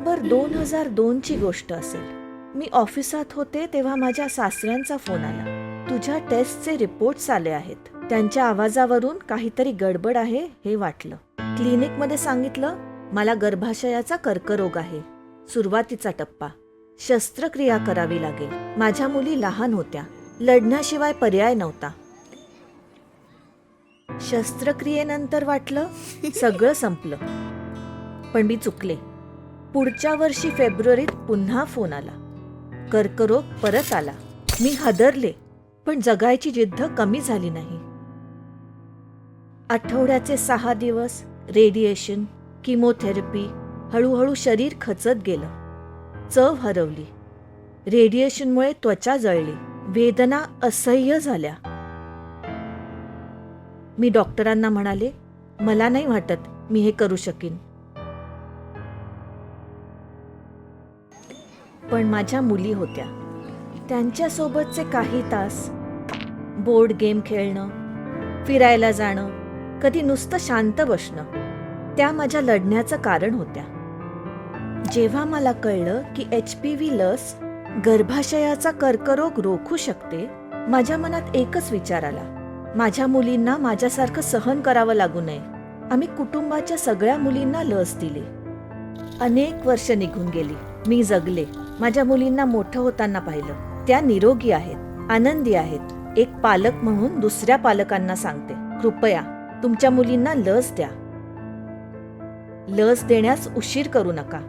बरोबर दोन हजार दोनची गोष्ट असेल. मी ऑफिसात होते तेव्हा माझ्या सासऱ्यांचा फोन आला. तुझ्या टेस्टचे रिपोर्ट्स आले आहेत. त्यांच्या आवाजावरून काहीतरी गडबड आहे हे वाटलं. क्लिनिकमध्ये सांगितलं मला गर्भाशयाचा कर्करोग आहे. सुरुवातीचा टप्पा. शस्त्रक्रिया करावी लागेल. माझ्या मुली लहान होत्या. लढण्याशिवाय पर्याय नव्हता. शस्त्रक्रियेनंतर वाटलं सगळं संपलं. पण मी चुकले. पुढच्या वर्षी फेब्रुवारीत पुन्हा फोन आला. कर्करोग परत आला. मी हादरले पण जगायची जिद्द कमी झाली नाही. आठवड्याचे सहा दिवस रेडिएशन किमोथेरपी हळूहळू शरीर खचत गेलं. चव हरवली. रेडिएशनमुळे त्वचा जळली. वेदना असह्य झाल्या. मी डॉक्टरांना म्हणाले मला नाही वाटत मी हे करू शकीन. पण माझ्या मुली होत्या. त्यांच्यासोबतचे काही तास बोर्ड गेम खेळणं फिरायला जाणं कधी नुसतं शांत बसणं त्या माझ्या लढण्याचं कारण होत्या. जेव्हा मला कळलं की एच पी व्ही लस गर्भाशयाचा कर्करोग रोखू शकते माझ्या मनात एकच विचार आला. माझ्या मुलींना माझ्यासारखं सहन करावं लागू नये. आम्ही कुटुंबाच्या सगळ्या मुलींना लस दिली. अनेक वर्ष निघून गेली. मी जगले. माझ्या मुलींना मोठं होताना पाहिलं. त्या निरोगी आहेत आनंदी आहेत. एक पालक म्हणून दुसऱ्या पालकांना सांगते कृपया तुमच्या मुलींना लस द्या. लस देण्यास उशीर करू नका.